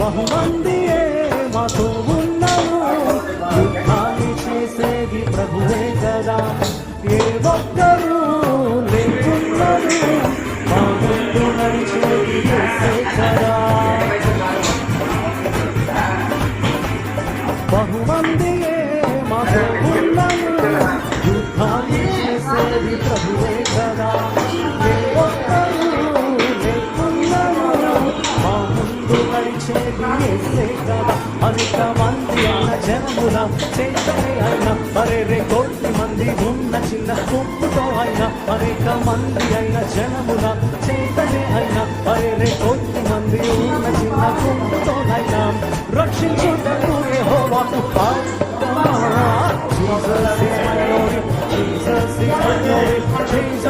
బహుమందియే మాతో ఉన్నావు యుద్ధాన్ని చేసేది ప్రభువే కదా. ఏ ఒక్కరూ లేకున్నారు మా ముందు నడిచేది కదా. బహుమందియే మాతో ఉన్నవు నడిచేది యేసే కదా అనేక మంది అయిన జనముల చేతనే అయినా మరే రే కోటి మంది ఉన్న చిన్న గుంపుతో అయినా అనేక మంది అయిన జనముల చేతనే అయినా మరే రే కోటి మంది ఉన్న చిన్న గుంపుతో అయినా రక్షించుటకు యెహోవాకు పాడమా. Jesus is my Lord, Jesus is my Lord, Jesus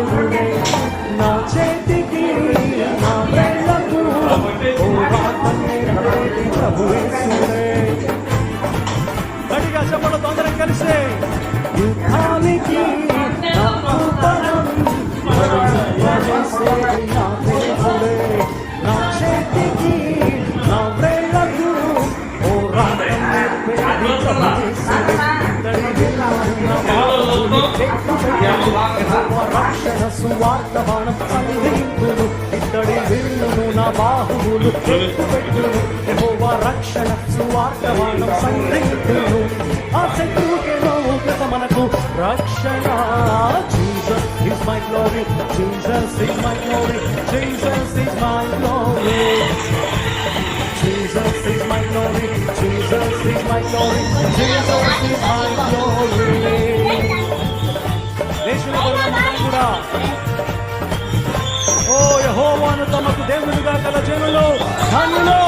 చేతికి నా వేళ్ళకు పోరాటం నేర్పేది ప్రభుయేసుడే. ఇతడి విలువైన రక్షణ సువార్తమానం సంధింపును విల్లును నా బాహువులు రక్షణ సువార్తమానం ఆ మనకు రక్షణ Jesus is my glory Jesus Jesus is my glory. Jesus is my glory. దేశంలో మనం కూడా ఓ యహోవాను తమకు దేవునిగా గల జనులు ధన్యులు